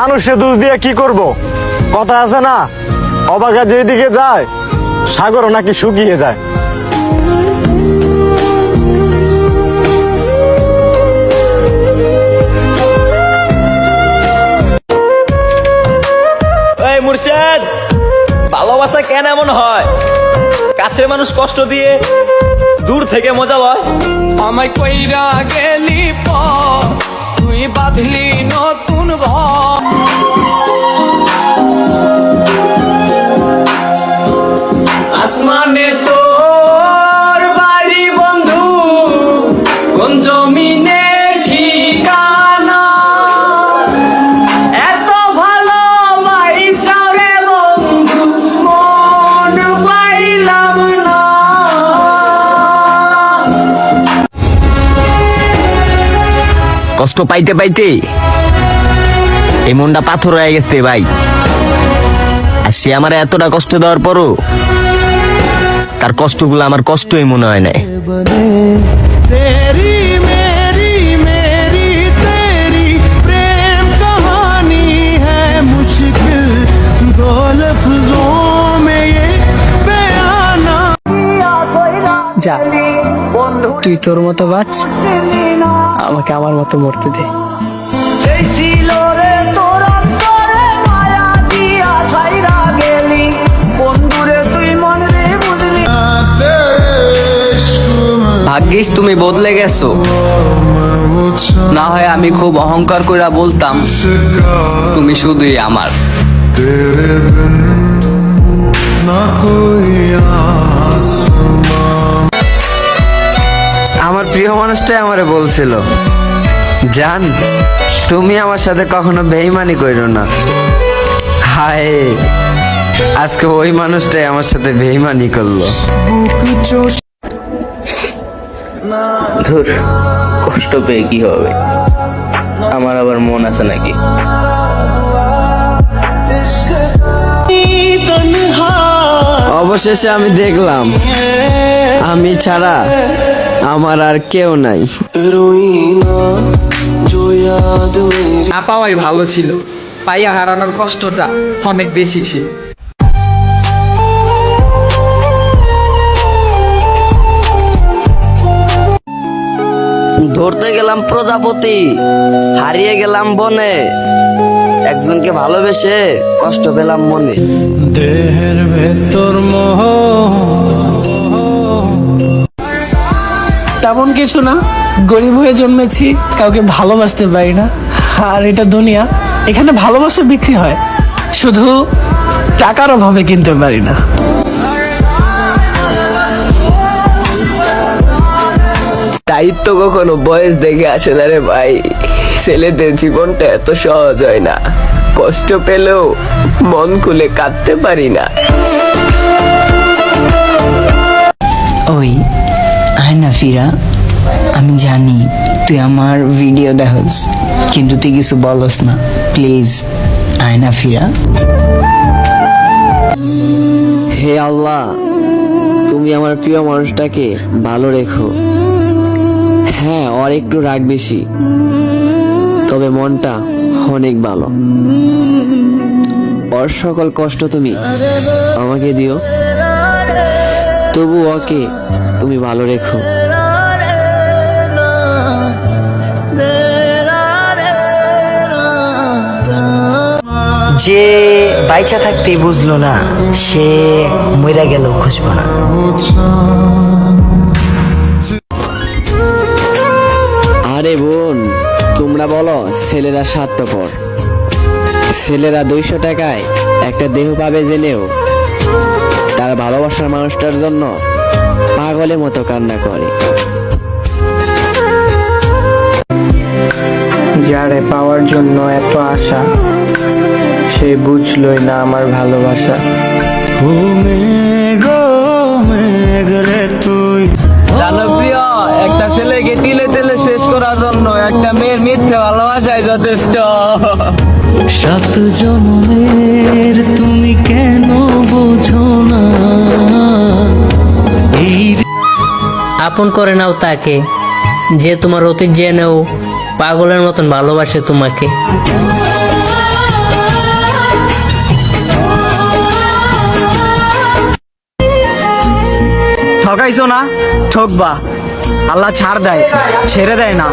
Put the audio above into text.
মানুষে দোষ দিয়ে কি করব? কথা আছে না? অবাগা যেদিকে যায় সাগরও নাকি শুকিয়ে যায়। এই মুর্শেদ ভালোবাসা কেন এমন হয়? কাছের মানুষ কষ্ট দিয়ে দূর থেকে মজা লয়। আমায় কইরা গেলি পর তুই বাঁধলি নতুন ঘর কষ্ট পাইতে পাইতে এই মনটা পাথর হয়ে গেছে ভাই। আর সে আমার এতটা কষ্ট দেওয়ার পরও তার কষ্টগুলো আমার কষ্টই মনে হয় নাই। মুশকিল যা তুই তোর মতো বাঁচ আমাকে আমার মতো মরতে দে। ভাগ্যিস তুমি বদলে গেছো। না হয় আমি খুব অহংকার করে বলতাম তুমি শুধুই আমার। আমার প্রিয় মানুষটাই আমারে বলছিল জান তুমি আমার সাথে কখনো বেইমানি করো না। হায় আজকে ওই মানুষটাই আমার সাথে বেইমানি করল। ধুর কষ্ট পেয়ে কি হবে? আমার আবার মন আছে নাকি? অবশেষে আমি দেখলাম আমি ছাড়া আমার আর কেউ নাই। না পাওয়াই ভালো ছিল। পাইয়া হারানোর কষ্টটা অনেক বেশি ছিল। ধরতে গেলাম প্রজাপতি হারিয়ে গেলাম বনে। একজনকে ভালোবেসে কষ্ট পেলাম মনে। দেহের ভেতর মোহ তেমন কিছু না। গরিব হয়ে জন্মেছি কাউকে ভালোবাসতে পারি না। আর এটা দুনিয়া এখানে ভালোবাসা বিক্রি হয়। শুধু টাকার অভাবে কিনতে পারি না। দায়িত্ব কখনো বয়স দেখে আসে না রে ভাই। ছেলেদের জীবনটা এত সহজ হয় না। কষ্ট পেলেও মন খুলে কাঁদতে পারি না। ওই আয় না ফিরা, আমি জানি তুই আমার ভিডিও দেখস, কিন্তু তুই কিছু বলস না প্লিজ আয় না ফিরা। হে আল্লাহ, তুমি আমার প্রিয় মানুষটাকে ভালো রেখো। হ্যাঁ ওর একটু রাগ বেশি, তবে মনটা অনেক ভালো। ওর সকল কষ্ট তুমি আমাকে দিও, তবু ওকে তুমি ভালো রেখো। যে বাইচা থাকতেই বুঝলো না সে মইরা গেল খুঁজবো না। আরে বোন তোমরা বলো ছেলেরা স্বার্থপর। ছেলেরা দুইশো টাকায় একটা দেহ পাবে জেনেও। তার ভালোবাসার মানুষটার জন্য পাগলের মতো কান্না করে। যারে পাওয়ার জন্য এত আশা সে বুঝলই না আমার ভালোবাসা। জানো প্রিয় একটা ছেলেকে তিলে তিলে শেষ করার জন্য একটা মেয়ের মিথ্যে ভালোবাসায় যথেষ্ট। সাত জনমের তুমি কেন বোঝো আপন করে নাও তাকে, যে তোমার অতীত জেনেও পাগলের মতন ভালোবাসে তোমাকে। ঠকাইছো না? ঠকবা। আল্লাহ ছাড় দেয়, ছেড়ে দেয় না।